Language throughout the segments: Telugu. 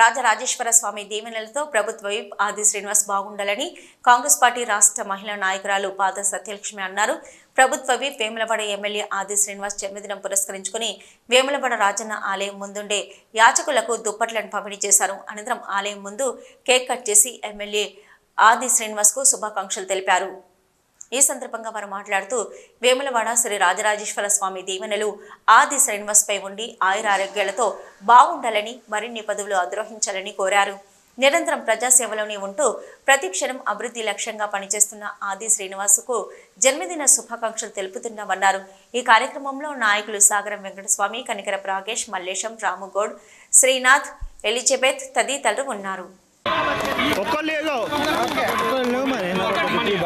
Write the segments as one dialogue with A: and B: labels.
A: రాజరాజేశ్వర స్వామి దీవెనలతో ప్రభుత్వ విప్ ఆది శ్రీనివాస్ బాగుండాలని కాంగ్రెస్ పార్టీ రాష్ట్ర మహిళా నాయకురాలు పాద సత్యలక్ష్మి అన్నారు. ప్రభుత్వ విప్ వేములవాడ ఎమ్మెల్యే ఆది శ్రీనివాస్ జన్మదినం పురస్కరించుకుని వేములవాడ రాజన్న ఆలయం ముందుండే యాచకులకు దుప్పట్లను పంపిణీ చేశారు. అనంతరం ఆలయం ముందు కేక్ కట్ చేసి ఎమ్మెల్యే ఆది శ్రీనివాస్కు శుభాకాంక్షలు తెలిపారు. ఈ సందర్భంగా వారు మాట్లాడుతూ వేములవాడ శ్రీ రాజరాజేశ్వర స్వామి దీవెనలు ఆది శ్రీనివాస్పై ఉండి ఆయురారోగ్యాలతో బాగుండాలని మరిన్ని పదవులు అద్రోహించాలని కోరారు. నిరంతరం ప్రజాసేవలోనే ఉంటూ ప్రతి క్షణం అభివృద్ధి లక్ష్యంగా పనిచేస్తున్న ఆది శ్రీనివాసుకు జన్మదిన శుభాకాంక్షలు తెలుపుతున్నామన్నారు. ఈ కార్యక్రమంలో నాయకులు సాగరం వెంకటస్వామి కనికర రాకేష్ మల్లేశం రాముగౌడ్ శ్రీనాథ్ ఎలిజబెత్ తదితరులు ఉన్నారు.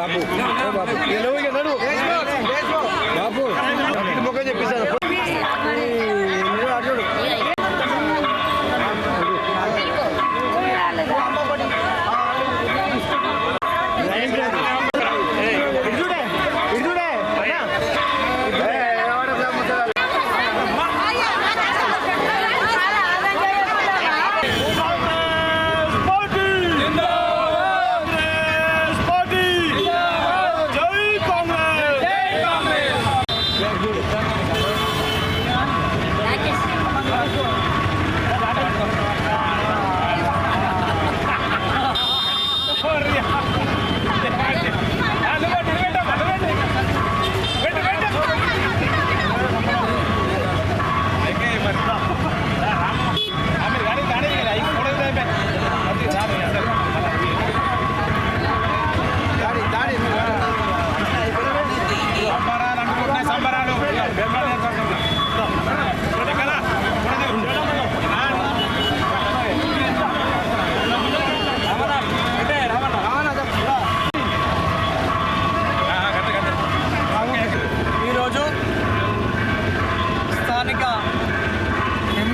B: బాబు బాబు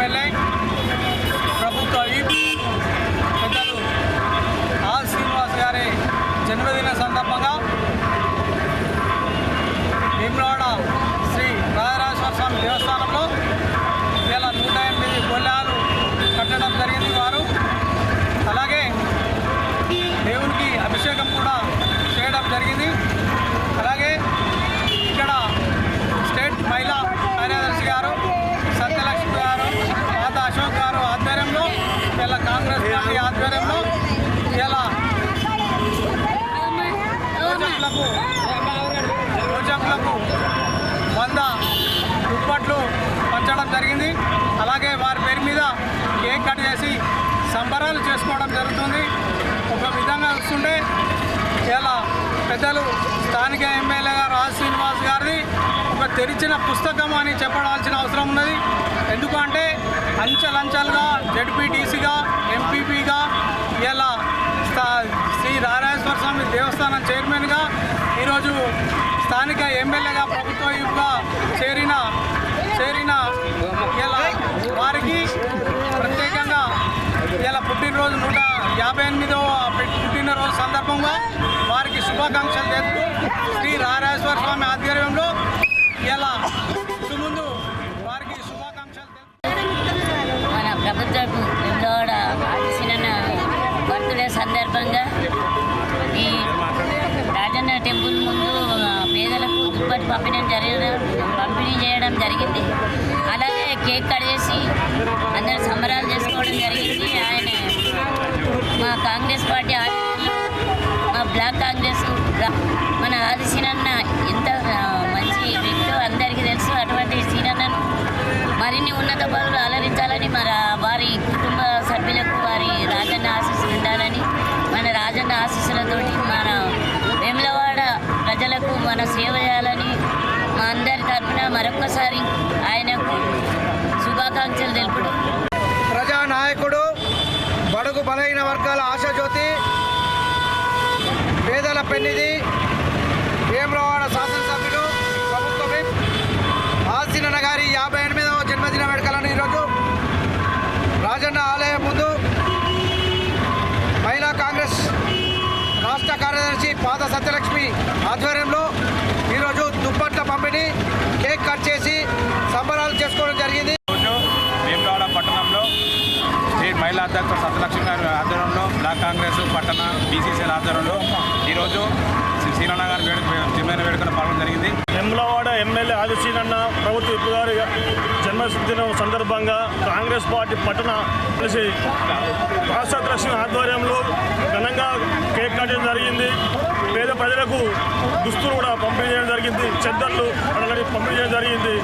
C: ఎమ్మెల్యే ప్రభుత్వ విప్ పెద్దలు ఆర్ శ్రీనివాస్ గారి జన్మదిన సందర్భంగా భీమరాడ శ్రీ రాజరాజేశ్వర స్వామి దేవస్థానంలో వేల నూట ఎనిమిది గొల్లాలు కట్టడం జరిగింది వారు అలాగే దేవునికి అభిషేకం కూడా చేయడం జరిగింది అలాగే ఇక్కడ స్టేట్ మహిళా కార్యదర్శి గారు సత్యలక్ష్మి గారు పాత అశోక్ గారు ఆధ్వర్యంలో ఇలా కాంగ్రెస్ పార్టీ ఆధ్వర్యంలో ఇలా యువజనులకు యువజనులకు వంద దుప్పట్లు పంచడం జరిగింది అలాగే వారి పేరు మీద కేక్ కట్ చేసి సంబరాలు చేసుకోవడం జరుగుతుంది ఒక విధంగా చూస్తుంటే ఇలా పెద్దలు స్థానిక ఎమ్మెల్యేగా రాజ్ శ్రీనివాస్ గారిది ఒక తెరిచిన పుస్తకం అని చెప్పడాల్సిన అవసరం ఉన్నది. ఎందుకంటే అంచెలంచెలుగా జడ్పీటీసీగా ఎంపీపీగా ఇలా స్థా- శ్రీ నారాయణేశ్వర స్వామి దేవస్థానం చైర్మన్గా ఈరోజు స్థానిక ఎమ్మెల్యేగా ప్రభుత్వ యుగా చేరిన చేరిన ఇలా వారికి ప్రత్యేకంగా ఇలా పుట్టినరోజు నూట యాభై ఎనిమిదవ పుట్టినరోజు సందర్భంగా శుభాకాంక్షలు తెలుపుతూ శ్రీ రారాజేశ్వర స్వామి ఆధ్వర్యంలో ఇలా ముందు వారికి శుభాకాంక్షలు
D: మన ప్రభుత్వపు విజయవాడ బర్త్డే సందర్భంగా ఈ రాజన్న టెంపుల్ ముందు పేదలకు దుప్పటి పంపిణీ జరగడం పంపిణీ చేయడం జరిగింది. అలాగే కేక్ కట్ చేసి అందరూ సంబరాలు చేసుకోవడం జరిగింది. ఆయన మా కాంగ్రెస్ పార్టీ మా బ్లాక్ కాంగ్రెస్ మన ఆది ఎంత
C: పెన్నిది. వేమరవాడ శాసనసభ్యులు ప్రభుత్వ విప్ ఆసినన్న గారి యాభై ఎనిమిదవ జన్మదిన వేడుకలను ఈరోజు రాజన్న ఆలయం ముందు మహిళా కాంగ్రెస్ రాష్ట్ర కార్యదర్శి పాద సత్యలక్ష్మి ఆధ్వర్యంలో ఈరోజు దుప్పట్ల పంపిణీ కేక్ కట్ చేసి సంబరాలు చేసుకోవడం జరిగింది.
E: రోజు పట్టణంలో స్టేట్ మహిళా అధ్యక్షుడు సత్యలక్ష్మి గారి ఆధ్వర్యంలో బ్లాక్ కాంగ్రెస్ పట్టణ బీసీసీల ఆధ్వర్యంలో ఈరోజు శ్రీ గారి వేడుక జన్మదిన వేడుకలో పాల్గొనడం జరిగింది.
F: వెమ్లవాడ ఎమ్మెల్యే ఆదిశీనన్న ప్రభుత్వ ఇప్పు గారి జన్మదినం సందర్భంగా కాంగ్రెస్ పార్టీ పట్టణ కలిసి రాష్ట్ర లక్ష్మి ఆధ్వర్యంలో ఘనంగా కేక్ కట్టడం జరిగింది. పేద ప్రజలకు దుస్తులు కూడా పంపిణీ చేయడం జరిగింది. చెద్దర్లు అడగడి పంపిణీ చేయడం జరిగింది.